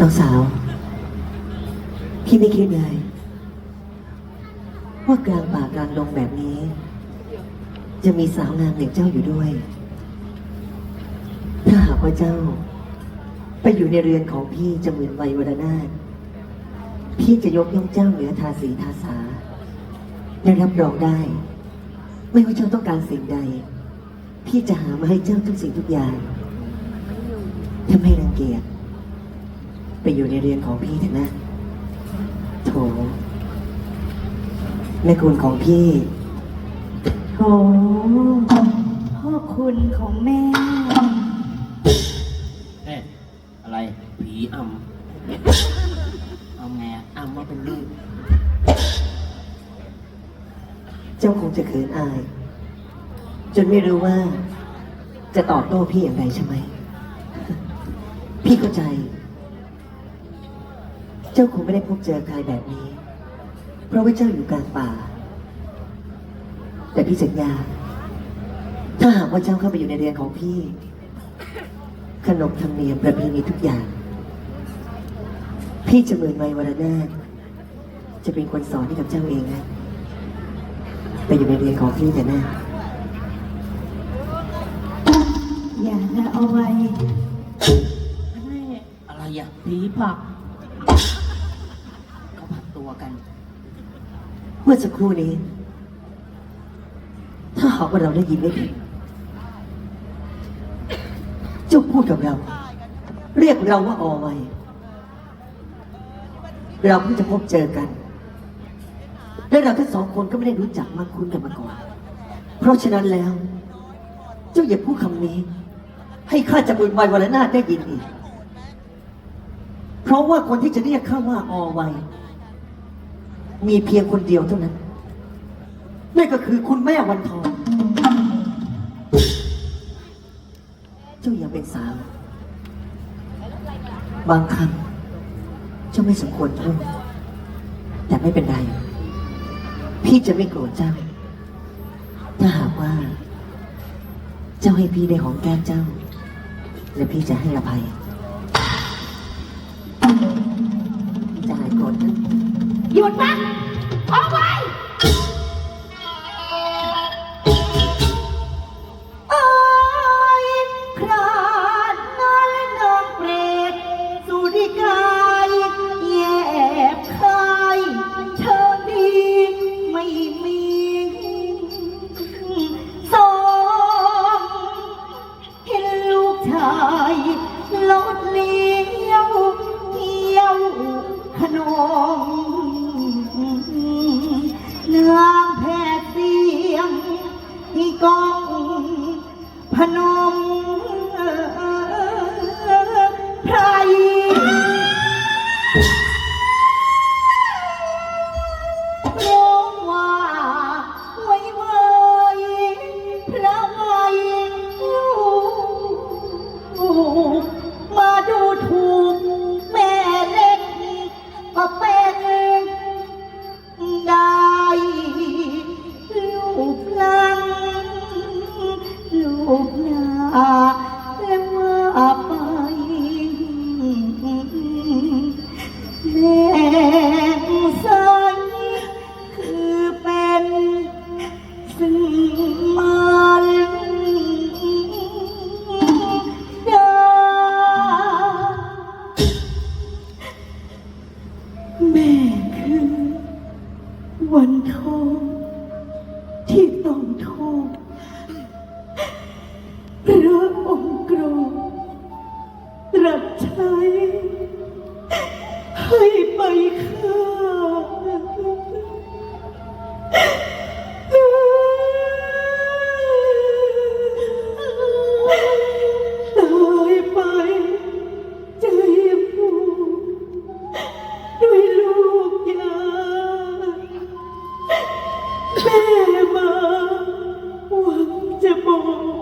น้องสาว พี่ไม่คิดเลยว่ากลางป่ากลางดงแบบนี้ จะมีสาวงามอย่างเจ้าอยู่ด้วย ถ้าหากว่าเจ้า ไปอยู่ในเรือนของพี่จะเหมือนไวยวรนาถพี่จะยกย่องเจ้าเหนือทาสีทาสาและรับรองได้ ไม่ว่าเจ้าต้องการสิ่งใด พี่จะหามาให้เจ้าทุกสิ่งทุกอย่างถ้าไม่รังเกียจ ไปอยู่ในเรือนของพี่เถอะนะ โถแม่คุณของพี่ โถพ่อคุณของแม่ เอ๊ะอะไร ผีอำเอาไงอะอำว่าเป็นลูกเจ้าคงจะเขินอาย จนไม่รู้ว่า จะตอบโต้พี่อย่างไรใช่ไหม พี่เข้าใจ เจ้าคงไม่ได้พบเจอใครแบบนี้ เพราะว่าเจ้าอยู่กลางป่า แต่พี่สัญญา ถ้าหากว่าเจ้าเข้าไปอยู่ในเรือนของพี่ ขนบธรรมเนียมประเพณีทุกอย่าง พี่จะเหมือนไวยวรนาถจะเป็นคนสอนให้กับเจ้าเองนะไปอยู่ในเรือนของพี่แต่หน้าอย่านะเอาไว้อะไรอะผีผลักเขาผลั กัน เมื่อสักครู่นี้ ถ้าหากว่าเราได้ยินไม่ผิดเจ้าพูดกับเรา เรียกเราว่าอไวเราเพิ่งจะพบเจอกัน และเราทั้งสองคนก็ไม่ได้รู้จักมาคุ้นกันมาก่อน เพราะฉะนั้นแล้ว เจ้าอย่าพูดคำนี้ ให้ข้าจำบุญไววันนาถได้ยินอีก เพราะว่าคนที่จะเรียกข้าว่าอไว มีเพียงคนเดียวเท่านั้น นั่นก็คือคุณแม่วันทอง เจ้าอย่าเป็นสาว บางคำเจ้าไม่สมควรพูดแต่ไม่เป็นไร พี่จะไม่โกรธเจ้า ถ้าหากว่า เจ้าให้พี่ได้หอมแก้มเจ้า และพี่จะให้อภัย หยุดนะเอาไว้โอ้ยคราดนั้นนางเปรตสุริกายแยบคายเชิงดีไม่มีสองเห็นลูกชายลดเลี้ยวเที่ยวขนม พ ลูกหน้าและว่าไปแรงใสคือเป็นสิ่งมันดาแม่คือวันทอง รับใช้ให้ไปค่าตายไปใจผูกด้วยลูกยาแม่มาหวังจะบอก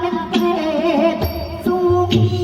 เป็นเกศสูง